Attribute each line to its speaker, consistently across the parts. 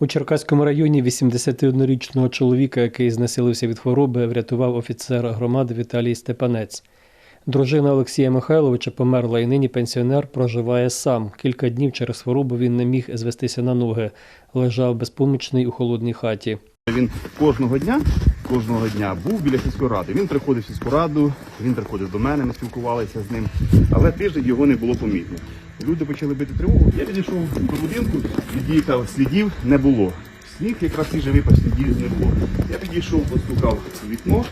Speaker 1: У Черкаському районі 81-річного чоловіка, який знесилився від хвороби, врятував офіцер громади Віталій Степанець. Дружина Олексія Михайловича померла і нині пенсіонер проживає сам. Кілька днів через хворобу він не міг звестися на ноги, лежав безпомічний у холодній хаті.
Speaker 2: Він кожного дня, кожного дня був біля сільської ради. Він приходив в сільську раду, він приходив до мене, ми спілкувалися з ним. Але тиждень його не було помітно. Люди почали бити тривогу. Я підійшов до будинку, від'їхав, слідів не було. Сніг якраз свіжий випав, слідів не було. Я підійшов, постукав вікно,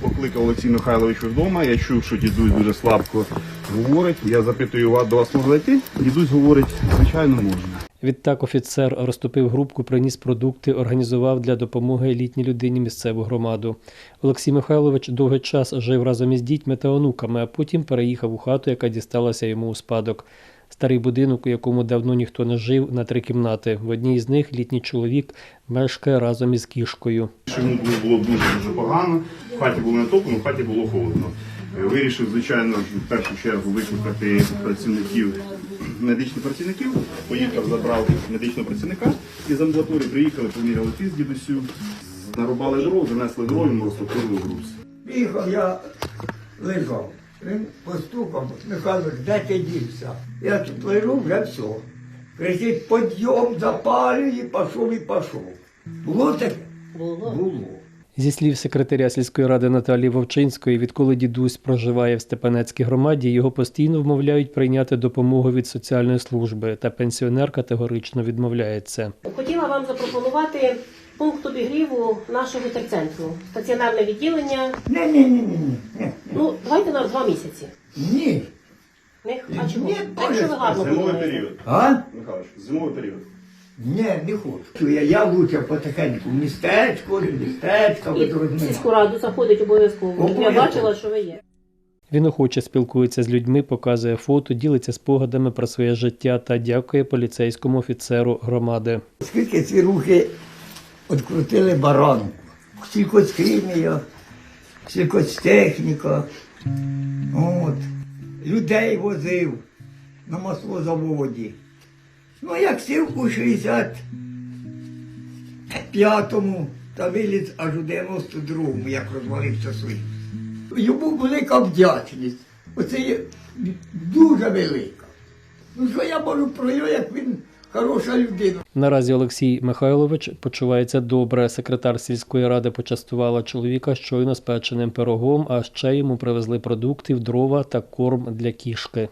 Speaker 2: покликав Олексій Михайловича вдома. Я чув, що дідусь дуже слабко говорить. Я запитую, «А до вас можна зайти? Дідусь говорить, звичайно, можна.
Speaker 1: Відтак офіцер розтопив групку, приніс продукти, організував для допомоги літній людині місцеву громаду. Олексій Михайлович довгий час жив разом із дітьми та онуками, а потім переїхав у хату, яка дісталася йому у спадок. Старий будинок, у якому давно ніхто не жив, на три кімнати. В одній з них літній чоловік мешкає разом із кішкою.
Speaker 2: Що йому було, дуже дуже погано. В хаті було не топлено, в хаті було холодно. Е, Вирішив, звичайно, в першу чергу викликати працівників, медичних працівників. Поїхав, забрав медичного працівника із амбулаторії, приїхали, поміряли тиск дідусю, нарубали дров, занесли дров, йому розтопили груз.
Speaker 3: Приїхав, я лежав. Він постукав, Михайлович, де ти дівся? Я тут лежу, вже все. Кричить, підйом, запалюй, і пішов, і пішов. Було таке?
Speaker 4: Було.
Speaker 3: Було.
Speaker 1: Зі слів секретаря сільської ради Наталії Вовчинської, відколи дідусь проживає в Степанецькій громаді, його постійно вмовляють прийняти допомогу від соціальної служби, та пенсіонер категорично відмовляється.
Speaker 4: Хотіла вам запропонувати пункт обігріву нашого терцентру. Стаціонарне відділення.
Speaker 3: Ні, ні, ні, ні, ні.
Speaker 4: Ну, давайте на два місяці.
Speaker 3: Ні.
Speaker 4: Не, а чому?
Speaker 3: Ні,
Speaker 4: А Якщо ви гарно
Speaker 2: Зимовий період.
Speaker 3: А?
Speaker 2: Михайлович, зимовий період.
Speaker 3: Ні, не хочу. Я, я лучше потихеньку містечко, містечко, ви
Speaker 4: І в
Speaker 3: зрозуміли.
Speaker 4: сільську раду заходить обов'язково. Я
Speaker 3: Обов'язково.
Speaker 4: бачила, що ви є.
Speaker 1: Він охоче спілкується з людьми, показує фото, ділиться спогадами про своє життя та дякує поліцейському офіцеру громади.
Speaker 3: Скільки ці руки відкрутили баранку. Сількоцхімія, сількоцтехніка. От. Людей возив на маслозаводі. Ну, як сів у 65-му та виліз аж у 92-му, як розвалився Союз. Йому велика вдячність. Оце є дуже велика. Ну що я можу про нього, як він хороша людина.
Speaker 1: Наразі Олексій Михайлович почувається добре. Секретар сільської ради почастувала чоловіка щойно спеченим пирогом, а ще йому привезли продуктів, дрова та корм для кішки.